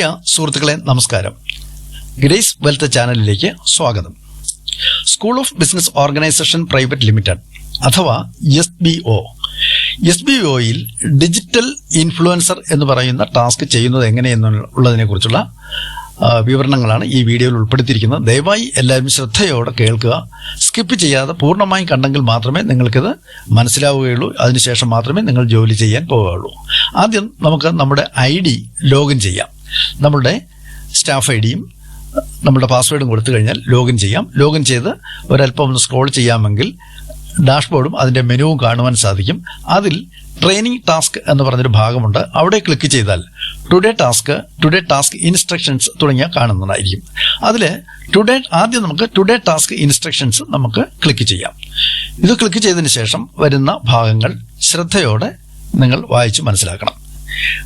പ്രിയ സുഹൃത്തുക്കളെ നമസ്കാരം. Grace wealth ചാനലിലേക്ക് സ്വാഗതം. School of business organisation private limited അഥവാ S B O. S B ഒയിൽ digital influencer എന്ന് പറയുന്ന ടാസ്ക് ചെയ്യുന്നത് എങ്ങനെയെന്നുള്ളതിനെ കുറിച്ചുള്ള വിവരണങ്ങളാണ് ഈ വീഡിയോയിൽ ഉൾപ്പെടുത്തിയിരിക്കുന്നത്. ദയവായി എല്ലാവരും ശ്രദ്ധയോടെ കേൾക്കുക. സ്കിപ്പ് ചെയ്യാതെ പൂർണമായും കണ്ടെങ്കിൽ മാത്രമേ നിങ്ങൾക്കിത് മനസ്സിലാവുകയുള്ളൂ. അതിനുശേഷം മാത്രമേ നിങ്ങൾ ജോലി ചെയ്യാൻ പോവുകയുള്ളൂ. ആദ്യം നമുക്ക് നമ്മുടെ ഐ ഡി ലോഗിൻ ചെയ്യാം. നമ്മുടെ സ്റ്റാഫ് ഐ ഡിയും നമ്മുടെ പാസ്വേഡും കൊടുത്തു കഴിഞ്ഞാൽ ലോഗിൻ ചെയ്യാം. ലോഗിൻ ചെയ്ത് ഒരല്പം ഒന്ന് സ്ക്രോൾ ചെയ്യാമെങ്കിൽ ഡാഷ്ബോർഡും അതിന്റെ മെനുവും കാണുവാൻ സാധിക്കും. അതിൽ ട്രെയിനിങ് ടാസ്ക് എന്ന് പറഞ്ഞൊരു ഭാഗമുണ്ട്. അവിടെ ക്ലിക്ക് ചെയ്താൽ today task today task instructions തുടങ്ങിയ കാണുന്നതായിരിക്കും. അതിൽ ടുഡേ ആദ്യം നമുക്ക് ടുഡേ ടാസ്ക് ഇൻസ്ട്രക്ഷൻസ് നമുക്ക് ക്ലിക്ക് ചെയ്യാം. ഇത് ക്ലിക്ക് ചെയ്തതിന് ശേഷം വരുന്ന ഭാഗങ്ങൾ ശ്രദ്ധയോടെ നിങ്ങൾ വായിച്ച് മനസ്സിലാക്കണം.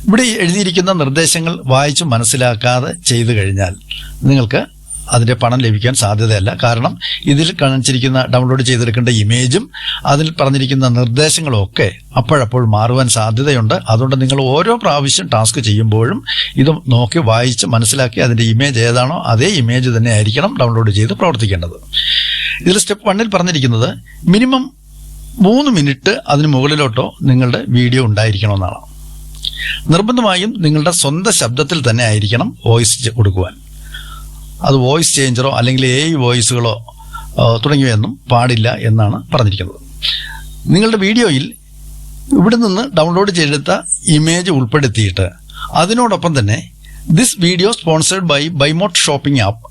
ഇവിടെ എഴുതിയിരിക്കുന്ന നിർദ്ദേശങ്ങൾ വായിച്ച് മനസ്സിലാക്കാതെ ചെയ്തു കഴിഞ്ഞാൽ നിങ്ങൾക്ക് അതിന്റെ പണം ലഭിക്കാൻ സാധ്യതയല്ല. കാരണം ഇതിൽ കാണിച്ചിരിക്കുന്ന ഡൗൺലോഡ് ചെയ്തെടുക്കേണ്ട ഇമേജും അതിൽ പറഞ്ഞിരിക്കുന്ന നിർദ്ദേശങ്ങളും ഒക്കെ അപ്പോഴപ്പോൾ മാറുവാൻ സാധ്യതയുണ്ട്. അതുകൊണ്ട് നിങ്ങൾ ഓരോ പ്രാവശ്യം ടാസ്ക് ചെയ്യുമ്പോഴും ഇത് നോക്കി വായിച്ച് മനസ്സിലാക്കി അതിന്റെ ഇമേജ് ഏതാണോ അതേ ഇമേജ് തന്നെ ആയിരിക്കണം ഡൗൺലോഡ് ചെയ്ത് പ്രവർത്തിക്കേണ്ടത്. ഇതിൽ സ്റ്റെപ്പ് വണ്ണിൽ പറഞ്ഞിരിക്കുന്നത് മിനിമം മൂന്ന് മിനിറ്റ് അതിന് മുകളിലോട്ടോ നിങ്ങളുടെ വീഡിയോ ഉണ്ടായിരിക്കണമെന്നാണ്. നിർബന്ധമായും നിങ്ങളുടെ സ്വന്തം ശബ്ദത്തിൽ തന്നെ ആയിരിക്കണം വോയിസ് കൊടുക്കുവാൻ. അത് വോയിസ് ചേഞ്ചറോ അല്ലെങ്കിൽ എ വോയിസുകളോ തുടങ്ങിയവയൊന്നും പാടില്ല എന്നാണ് പറഞ്ഞിരിക്കുന്നത്. നിങ്ങളുടെ വീഡിയോയിൽ ഇവിടെ നിന്ന് ഡൗൺലോഡ് ചെയ്തെടുത്ത ഇമേജ് ഉൾപ്പെടുത്തിയിട്ട് അതിനോടൊപ്പം തന്നെ this video sponsored by ബൈമോട്ട് shopping app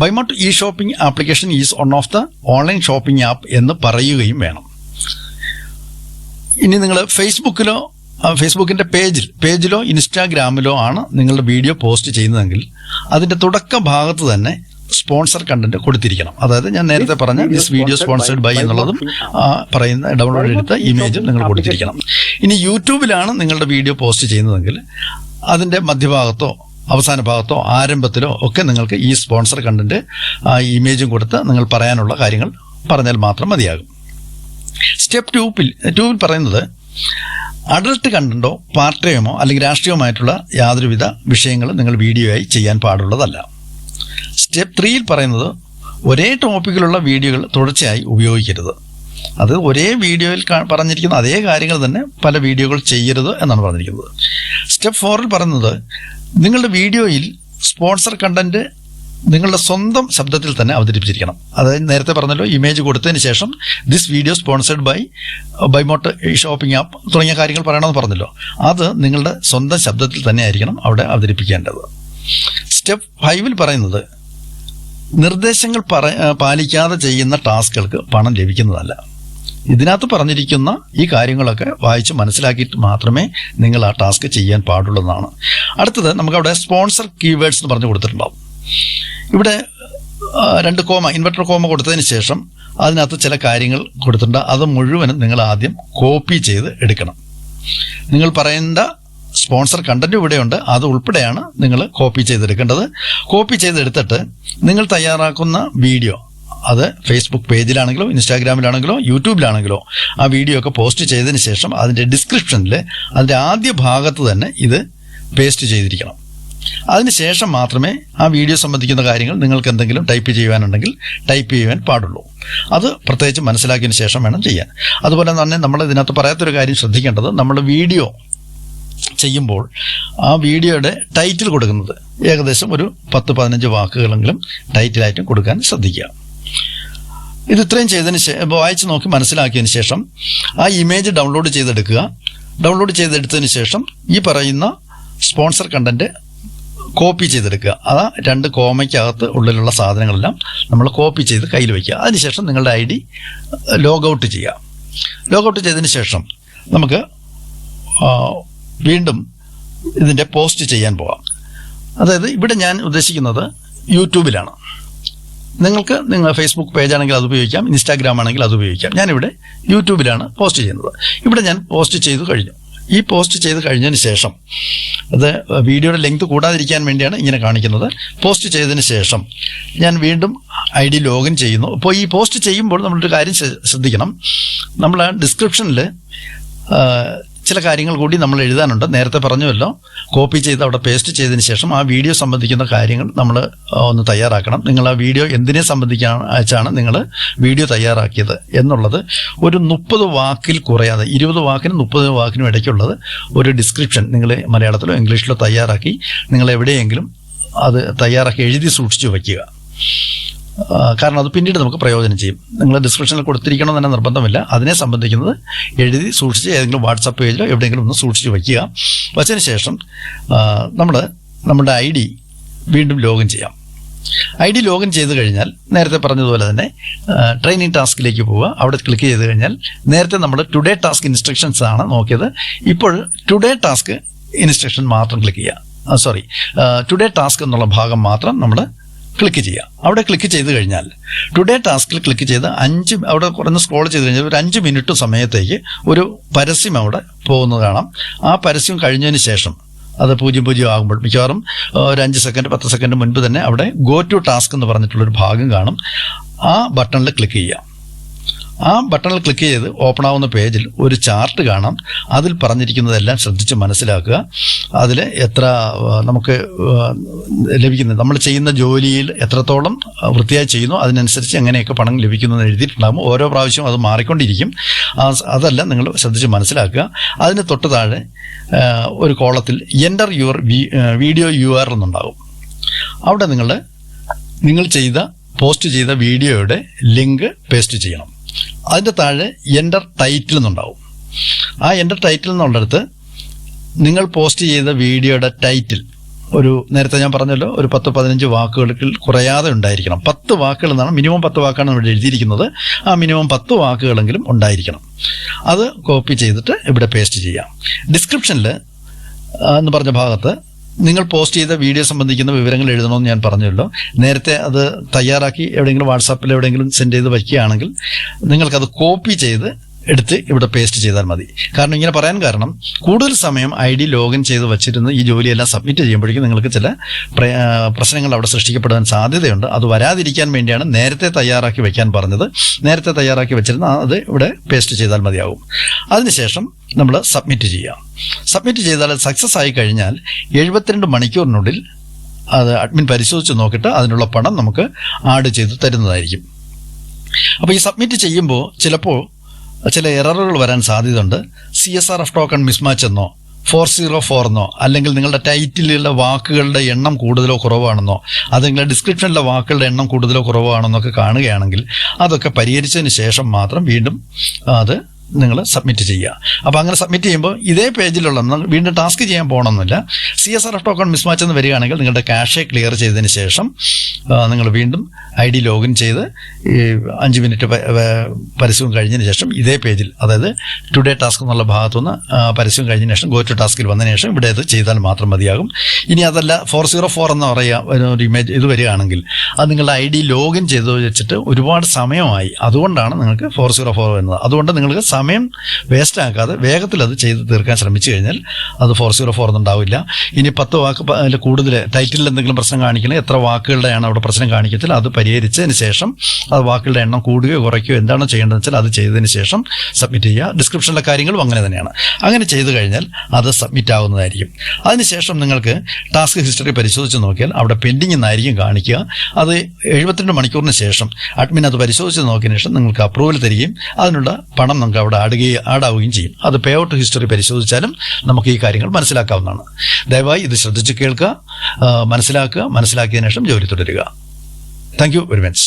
ബൈമോട്ട് e shopping application is one of the online shopping app എന്ന് പറയുകയും വേണം. ഇനി നിങ്ങൾ ഫേസ്ബുക്കിലോ ആ, ഫേസ്ബുക്കിന്റെ പേജിൽ പേജിലോ ഇൻസ്റ്റാഗ്രാമിലോ ആണ് നിങ്ങളുടെ വീഡിയോ പോസ്റ്റ് ചെയ്യുന്നതെങ്കിൽ അതിന്റെ തുടക്ക ഭാഗത്ത് തന്നെ സ്പോൺസർ കണ്ടന്റ് കൊടുത്തിരിക്കണം. അതായത് ഞാൻ നേരത്തെ പറഞ്ഞ ദിസ് വീഡിയോ സ്പോൺസേഡ് ബൈ എന്നുള്ളതും പറയുന്ന ഡൗൺലോഡ് എടുത്ത ഇമേജും നിങ്ങൾ കൊടുത്തിരിക്കണം. ഇനി യൂട്യൂബിലാണ് നിങ്ങളുടെ വീഡിയോ പോസ്റ്റ് ചെയ്യുന്നതെങ്കിൽ അതിന്റെ മധ്യഭാഗത്തോ അവസാന ഭാഗത്തോ ആരംഭത്തിലോ ഒക്കെ നിങ്ങൾക്ക് ഈ സ്പോൺസർ കണ്ടന്റ് ആ ഇമേജും കൊടുത്ത് നിങ്ങൾ പറയാനുള്ള കാര്യങ്ങൾ പറഞ്ഞാൽ മാത്രം മതിയാകും. സ്റ്റെപ്പ് ടൂപ്പിൽ ടൂവിൽ പറയുന്നത് അഡൾട്ട് കണ്ടന്റോ പാർട്ട് ടൈമോ അല്ലെങ്കിൽ രാഷ്ട്രീയമായിട്ടുള്ള യാതൊരുവിധ വിഷയങ്ങളും നിങ്ങൾ വീഡിയോ ആയി ചെയ്യാൻ പാടുള്ളതല്ല. സ്റ്റെപ്പ് ത്രീയിൽ പറയുന്നത് ഒരേ ടോപ്പിക്കിലുള്ള വീഡിയോകൾ തുടർച്ചയായി ഉപയോഗിക്കരുത്. അത് ഒരേ വീഡിയോയിൽ പറഞ്ഞിരിക്കുന്ന അതേ കാര്യങ്ങൾ തന്നെ പല വീഡിയോകൾ ചെയ്യരുത് എന്നാണ് പറഞ്ഞിരിക്കുന്നത്. സ്റ്റെപ്പ് ഫോറിൽ പറയുന്നത് നിങ്ങളുടെ വീഡിയോയിൽ സ്പോൺസർ കണ്ടന്റ് നിങ്ങളുടെ സ്വന്തം ശബ്ദത്തിൽ തന്നെ അവതരിപ്പിച്ചിരിക്കണം. അതായത് നേരത്തെ പറഞ്ഞല്ലോ ഇമേജ് കൊടുത്തതിന് ശേഷം this video sponsored by ബൈമോട്ട് shopping app തുടങ്ങിയ കാര്യങ്ങൾ പറയണമെന്ന് പറഞ്ഞല്ലോ. അത് നിങ്ങളുടെ സ്വന്തം ശബ്ദത്തിൽ തന്നെ ആയിരിക്കണം അവിടെ അവതരിപ്പിക്കേണ്ടത്. സ്റ്റെപ്പ് ഫൈവിൽ പറയുന്നത് നിർദ്ദേശങ്ങൾ പറ പാലിക്കാതെ ചെയ്യുന്ന ടാസ്കുകൾക്ക് പണം ലഭിക്കുന്നതല്ല. ഇതിനകത്ത് പറഞ്ഞിരിക്കുന്ന ഈ കാര്യങ്ങളൊക്കെ വായിച്ച് മനസ്സിലാക്കിയിട്ട് മാത്രമേ നിങ്ങൾ ആ ടാസ്ക് ചെയ്യാൻ പാടുള്ളതാണ് അടുത്തത് നമുക്കവിടെ സ്പോൺസർ കീവേഡ്സ് എന്ന് പറഞ്ഞു കൊടുത്തിട്ടുണ്ടാവും. ഇവിടെ രണ്ട് കോമ ഇൻവെർട്ടർ കോമ കൊടുത്തതിന് ശേഷം അതിനകത്ത് ചില കാര്യങ്ങൾ കൊടുത്തിട്ടുണ്ട്. അത് മുഴുവനും നിങ്ങൾ ആദ്യം കോപ്പി ചെയ്ത് എടുക്കണം. നിങ്ങൾ പറയുന്ന സ്പോൺസർ കണ്ടന്റ് ഇവിടെയുണ്ട് അത് ഉൾപ്പെടെയാണ് നിങ്ങൾ കോപ്പി ചെയ്തെടുക്കേണ്ടത്. കോപ്പി ചെയ്തെടുത്തിട്ട് നിങ്ങൾ തയ്യാറാക്കുന്ന വീഡിയോ അത് ഫേസ്ബുക്ക് പേജിലാണെങ്കിലോ ഇൻസ്റ്റാഗ്രാമിലാണെങ്കിലോ യൂട്യൂബിലാണെങ്കിലോ ആ വീഡിയോ ഒക്കെ പോസ്റ്റ് ചെയ്തതിന് ശേഷം അതിന്റെ ഡിസ്ക്രിപ്ഷനിൽ അതിന്റെ ആദ്യ ഭാഗത്ത് തന്നെ ഇത് പേസ്റ്റ് ചെയ്തിരിക്കണം. അതിനുശേഷം മാത്രമേ ആ വീഡിയോ സംബന്ധിക്കുന്ന കാര്യങ്ങൾ നിങ്ങൾക്ക് എന്തെങ്കിലും ടൈപ്പ് ചെയ്യുവാനുണ്ടെങ്കിൽ ടൈപ്പ് ചെയ്യുവാൻ പാടുള്ളൂ. അത് പ്രത്യേകിച്ച് മനസ്സിലാക്കിയതിന് ശേഷം വേണം ചെയ്യാൻ. അതുപോലെ തന്നെ നമ്മൾ ഇതിനകത്ത് പറയാത്തൊരു കാര്യം ശ്രദ്ധിക്കേണ്ടത് നമ്മൾ വീഡിയോ ചെയ്യുമ്പോൾ ആ വീഡിയോയുടെ ടൈറ്റിൽ കൊടുക്കുന്നത് ഏകദേശം ഒരു പത്ത് പതിനഞ്ച് വാക്കുകളെങ്കിലും ടൈറ്റിലായിട്ടും കൊടുക്കാൻ ശ്രദ്ധിക്കുക. ഇത് ഇത്രയും ചെയ്തതിന് ശേഷം വായിച്ച് നോക്കി മനസ്സിലാക്കിയതിന് ശേഷം ആ ഇമേജ് ഡൗൺലോഡ് ചെയ്തെടുക്കുക. ഡൗൺലോഡ് ചെയ്തെടുത്തതിന് ശേഷം ഈ പറയുന്ന സ്പോൺസർ കണ്ടന്റ് കോപ്പി ചെയ്തെടുക്കുക. അതാ രണ്ട് കോമയ്ക്കകത്ത് ഉള്ളിലുള്ള സാധനങ്ങളെല്ലാം നമ്മൾ കോപ്പി ചെയ്ത് കയ്യിൽ വയ്ക്കുക. അതിനുശേഷം നിങ്ങളുടെ ഐ ഡി ലോഗൗട്ട് ചെയ്യുക. ലോഗൗട്ട് ചെയ്തതിന് ശേഷം നമുക്ക് വീണ്ടും ഇതിന്റെ പോസ്റ്റ് ചെയ്യാൻ പോകാം അതായത് ഇവിടെ ഞാൻ ഉദ്ദേശിക്കുന്നത് യൂട്യൂബിലാണ്. നിങ്ങൾക്ക് നിങ്ങൾ ഫേസ്ബുക്ക് പേജ് ആണെങ്കിൽ അത് ഉപയോഗിക്കാം ഇൻസ്റ്റാഗ്രാം ആണെങ്കിൽ അത് ഉപയോഗിക്കാം. ഞാനിവിടെ യൂട്യൂബിലാണ് പോസ്റ്റ് ചെയ്യുന്നത്. ഇവിടെ ഞാൻ പോസ്റ്റ് ചെയ്തു കഴിഞ്ഞു. ഈ പോസ്റ്റ് ചെയ്ത് കഴിഞ്ഞതിന് ശേഷം അത് വീഡിയോയുടെ ലെങ്ത് കൂടാതിരിക്കാൻ വേണ്ടിയാണ് ഇങ്ങനെ കാണിക്കുന്നത്. പോസ്റ്റ് ചെയ്തതിന് ശേഷം ഞാൻ വീണ്ടും ഐ ഡി ലോഗിൻ ചെയ്യുന്നു. അപ്പോൾ ഈ പോസ്റ്റ് ചെയ്യുമ്പോൾ നമ്മളൊരു കാര്യം ശ്രദ്ധിക്കണം. നമ്മൾ ഡിസ്ക്രിപ്ഷനിൽ ചില കാര്യങ്ങൾ കൂടി നമ്മൾ എഴുതാനുണ്ട്. നേരത്തെ പറഞ്ഞുവല്ലോ കോപ്പി ചെയ്ത് അവിടെ പേസ്റ്റ് ചെയ്തതിന് ശേഷം ആ വീഡിയോ സംബന്ധിക്കുന്ന കാര്യങ്ങൾ നമ്മൾ ഒന്ന് തയ്യാറാക്കണം. നിങ്ങൾ ആ വീഡിയോ എന്തിനെ സംബന്ധിക്കാൻ വെച്ചാണ് നിങ്ങൾ വീഡിയോ തയ്യാറാക്കിയത് എന്നുള്ളത് ഒരു മുപ്പത് വാക്കിൽ കുറയാതെ ഇരുപത് വാക്കിനും മുപ്പത് വാക്കിനും ഇടയ്ക്കുള്ളത് ഒരു ഡിസ്ക്രിപ്ഷൻ നിങ്ങൾ മലയാളത്തിലോ ഇംഗ്ലീഷിലോ തയ്യാറാക്കി നിങ്ങൾ എവിടെയെങ്കിലും അത് തയ്യാറാക്കി എഴുതി സൂക്ഷിച്ചു വയ്ക്കുക. കാരണം അത് പിന്നീട് നമുക്ക് പ്രയോജനം ചെയ്യും. നിങ്ങൾ ഡിസ്ക്രിപ്ഷനിൽ കൊടുത്തിരിക്കണം തന്നെ നിർബന്ധമില്ല. അതിനെ സംബന്ധിക്കുന്നത് എഴുതി സൂക്ഷിച്ച് ഏതെങ്കിലും വാട്സപ്പ് പേജിലോ എവിടെയെങ്കിലും ഒന്ന് സൂക്ഷിച്ച് വയ്ക്കുക. വച്ചതിന് ശേഷം നമ്മൾ നമ്മുടെ ഐ ഡി വീണ്ടും ലോഗിൻ ചെയ്യാം. ഐ ഡി ലോഗിൻ ചെയ്ത് കഴിഞ്ഞാൽ നേരത്തെ പറഞ്ഞതുപോലെ തന്നെ ട്രെയിനിങ് ടാസ്കിലേക്ക് പോവുക. അവിടെ ക്ലിക്ക് ചെയ്ത് കഴിഞ്ഞാൽ നേരത്തെ നമ്മൾ ടുഡേ ടാസ്ക് ഇൻസ്ട്രക്ഷൻസ് ആണ് നോക്കിയത്. ഇപ്പോൾ ടുഡേ ടാസ്ക് ഇൻസ്ട്രക്ഷൻ മാത്രം ക്ലിക്ക് ചെയ്യുക. സോറി ടുഡേ ടാസ്ക് എന്നുള്ള ഭാഗം മാത്രം നമ്മൾ ക്ലിക്ക് ചെയ്യുക അവിടെ ക്ലിക്ക് ചെയ്ത് കഴിഞ്ഞാൽ ടുഡേ ടാസ്കിൽ ക്ലിക്ക് ചെയ്ത് അഞ്ച് അവിടെ കുറഞ്ഞ് സ്ക്രോൾ ചെയ്ത് കഴിഞ്ഞാൽ ഒരു അഞ്ച് മിനിറ്റ് സമയത്തേക്ക് ഒരു പരസ്യം അവിടെ പോകുന്നത് കാണാം. ആ പരസ്യം കഴിഞ്ഞതിന് ശേഷം അത് പൂജ്യം പൂജ്യം ആകുമ്പോൾ മിക്കവാറും ഒരു അഞ്ച് സെക്കൻഡ് പത്ത് സെക്കൻഡ് മുൻപ് തന്നെ അവിടെ ഗോ ടു ടാസ്ക് എന്ന് പറഞ്ഞിട്ടുള്ളൊരു ഭാഗം കാണും. ആ ബട്ടണിൽ ക്ലിക്ക് ചെയ്യാം. ആ ബട്ടണിൽ ക്ലിക്ക് ചെയ്ത് ഓപ്പൺ ആവുന്ന പേജിൽ ഒരു ചാർട്ട് കാണാം. അതിൽ പറഞ്ഞിരിക്കുന്നതെല്ലാം ശ്രദ്ധിച്ച് മനസ്സിലാക്കുക. അതിൽ എത്ര നമുക്ക് ലഭിക്കുന്നത്. നമ്മൾ ചെയ്യുന്ന ജോലിയിൽ എത്രത്തോളം വൃത്തിയായി ചെയ്യുന്നു അതിനനുസരിച്ച് എങ്ങനെയൊക്കെ പണം ലഭിക്കുന്നു എന്ന് എഴുതിയിട്ടുണ്ടാകും. ഓരോ പ്രാവശ്യവും അത് മാറിക്കൊണ്ടിരിക്കും. അതെല്ലാം നിങ്ങൾ ശ്രദ്ധിച്ച് മനസ്സിലാക്കുക. അതിന് തൊട്ട് താഴെ ഒരു കോളത്തിൽ enter your video U R എന്നുണ്ടാകും. അവിടെ നിങ്ങൾ നിങ്ങൾ ചെയ്ത പോസ്റ്റ് ചെയ്ത വീഡിയോയുടെ ലിങ്ക് പേസ്റ്റ് ചെയ്യണം. അതിന്റെ താഴെ എന്റർ ടൈറ്റിൽ എന്നുണ്ടാവും. ആ എന്റർ ടൈറ്റിൽ എന്നുള്ളിടത്ത് നിങ്ങൾ പോസ്റ്റ് ചെയ്ത വീഡിയോയുടെ ടൈറ്റിൽ ഒരു നേരത്തെ ഞാൻ പറഞ്ഞല്ലോ ഒരു പത്ത് പതിനഞ്ച് വാക്കുകൾക്ക് കുറയാതെ ഉണ്ടായിരിക്കണം. പത്ത് വാക്കുകൾ എന്നാണ് മിനിമം പത്ത് വാക്കാണ് നമ്മൾ എഴുതിയിരിക്കുന്നത്. ആ മിനിമം പത്ത് വാക്കുകളെങ്കിലും ഉണ്ടായിരിക്കണം. അത് കോപ്പി ചെയ്തിട്ട് ഇവിടെ പേസ്റ്റ് ചെയ്യാം. ഡിസ്ക്രിപ്ഷനിൽ എന്ന് പറഞ്ഞ ഭാഗത്ത് നിങ്ങൾ പോസ്റ്റ് ചെയ്ത വീഡിയോ സംബന്ധിക്കുന്ന വിവരങ്ങൾ എഴുതണമെന്ന് ഞാൻ പറഞ്ഞല്ലോ. നേരത്തെ അത് തയ്യാറാക്കി എവിടെയെങ്കിലും വാട്സാപ്പിൽ എവിടെയെങ്കിലും സെൻഡ് ചെയ്ത് വയ്ക്കുകയാണെങ്കിൽ നിങ്ങൾക്കത് കോപ്പി ചെയ്ത് എടുത്ത് ഇവിടെ പേസ്റ്റ് ചെയ്താൽ മതി. കാരണം ഇങ്ങനെ പറയാൻ കാരണം കൂടുതൽ സമയം ഐ ഡി ലോഗിൻ ചെയ്ത് വച്ചിരുന്ന് ഈ ജോലിയെല്ലാം സബ്മിറ്റ് ചെയ്യുമ്പോഴേക്കും നിങ്ങൾക്ക് ചില പ്രശ്നങ്ങൾ അവിടെ സൃഷ്ടിക്കപ്പെടാൻ സാധ്യതയുണ്ട്. അത് വരാതിരിക്കാൻ വേണ്ടിയാണ് നേരത്തെ തയ്യാറാക്കി വെക്കാൻ പറഞ്ഞത്. നേരത്തെ തയ്യാറാക്കി വെച്ചിരുന്ന അത് ഇവിടെ പേസ്റ്റ് ചെയ്താൽ മതിയാകും അതിനുശേഷം നമ്മൾ സബ്മിറ്റ് ചെയ്യാം. സബ്മിറ്റ് ചെയ്താൽ സക്സസ് ആയി കഴിഞ്ഞാൽ എഴുപത്തിരണ്ട് മണിക്കൂറിനുള്ളിൽ അത് അഡ്മിൻ പരിശോധിച്ച് നോക്കിയിട്ട് അതിനുള്ള പണം നമുക്ക് ആഡ് ചെയ്ത് തരുന്നതായിരിക്കും. അപ്പോൾ ഈ സബ്മിറ്റ് ചെയ്യുമ്പോൾ ചിലപ്പോൾ ചില എററുകൾ വരാൻ സാധ്യതയുണ്ട്. C S R F token mismatch എന്നോ ഫോർ സീറോ ഫോർ എന്നോ അല്ലെങ്കിൽ നിങ്ങളുടെ ടൈറ്റിലുള്ള വാക്കുകളുടെ എണ്ണം കൂടുതലോ കുറവാണെന്നോ അത് നിങ്ങളുടെ ഡിസ്ക്രിപ്ഷനിലെ വാക്കുകളുടെ എണ്ണം കൂടുതലോ കുറവാണെന്നൊക്കെ കാണുകയാണെങ്കിൽ അതൊക്കെ പരിഹരിച്ചതിന് ശേഷം മാത്രം വീണ്ടും അത് നിങ്ങൾ സബ്മിറ്റ് ചെയ്യുക. അപ്പോൾ അങ്ങനെ സബ്മിറ്റ് ചെയ്യുമ്പോൾ ഇതേ പേജിലുള്ള വീണ്ടും ടാസ്ക് ചെയ്യാൻ പോകണമെന്നില്ല. C S R F token mismatch എന്ന് വരികയാണെങ്കിൽ നിങ്ങളുടെ ക്യാഷെ ക്ലിയർ ചെയ്തതിന് ശേഷം നിങ്ങൾ വീണ്ടും ഐ ഡി ലോഗിൻ ചെയ്ത് ഈ അഞ്ച് മിനിറ്റ് പരസ്യവും കഴിഞ്ഞതിന് ശേഷം ഇതേ പേജിൽ അതായത് ടുഡേ ടാസ്ക് എന്നുള്ള ഭാഗത്തുനിന്ന് പരസ്യം കഴിഞ്ഞതിന് ശേഷം ഗോ ടു ടാസ്കിൽ വന്നതിന് ശേഷം ഇവിടെ ഇത് ചെയ്താൽ മാത്രം മതിയാകും. ഇനി അതല്ല ഫോർ സീറോ ഫോർ എന്ന് പറയുക ഒരു ഇമേജ് ഇത് വരികയാണെങ്കിൽ അത് നിങ്ങളുടെ ഐ ഡി ലോഗിൻ ചെയ്ത് വെച്ചിട്ട് ഒരുപാട് സമയമായി. അതുകൊണ്ടാണ് നിങ്ങൾക്ക് ഫോർ സീറോ ഫോർ വരുന്നത്. അതുകൊണ്ട് നിങ്ങൾക്ക് സമയം വേസ്റ്റ് ആക്കാതെ വേഗത്തിൽ അത് ചെയ്ത് തീർക്കാൻ ശ്രമിച്ചു കഴിഞ്ഞാൽ അത് ഫോർ സീറോ ഫോർ ഉണ്ടാവില്ല ഇനി പത്ത് വാക്ക് അതിൽ കൂടുതൽ ടൈറ്റിലിൽ എന്തെങ്കിലും പ്രശ്നം കാണിക്കണം എത്ര വാക്കുകളുടെയാണ് അവിടെ പ്രശ്നം കാണിക്കത്തിൽ അത് പരിഹരിച്ചതിന് ശേഷം അത് വാക്കുകളുടെ എണ്ണം കൂടുകയോ കുറയ്ക്കുകയോ എന്താണോ ചെയ്യേണ്ടതെന്ന് വെച്ചാൽ അത് ചെയ്തതിന് ശേഷം സബ്മിറ്റ് ചെയ്യുക. ഡിസ്ക്രിപ്ഷനിലെ കാര്യങ്ങളും അങ്ങനെ തന്നെയാണ്. അങ്ങനെ ചെയ്തു കഴിഞ്ഞാൽ അത് സബ്മിറ്റ് ആവുന്നതായിരിക്കും. അതിനുശേഷം നിങ്ങൾക്ക് ടാസ്ക് ഹിസ്റ്ററി പരിശോധിച്ച് നോക്കിയാൽ അവിടെ പെൻഡിങ് എന്നായിരിക്കും കാണിക്കുക. അത് എഴുപത്തിരണ്ട് മണിക്കൂറിന് ശേഷം അഡ്മിൻ അത് പരിശോധിച്ച് നോക്കിയതിന് ശേഷം നിങ്ങൾക്ക് അപ്രൂവൽ തരികയും അതിനുള്ള പണം നമുക്ക് അവിടെ ആടുകയും ആടാവുകയും ചെയ്യും. അത് പേ ഔട്ട് ഹിസ്റ്ററി പരിശോധിച്ചാലും നമുക്ക് ഈ കാര്യങ്ങൾ മനസ്സിലാക്കാവുന്നതാണ്. ദയവായി ഇത് ശ്രദ്ധിച്ച് കേൾക്കുക മനസ്സിലാക്കുക മനസ്സിലാക്കിയതിനു ശേഷം ജോലി തുടരുക. Thank you very much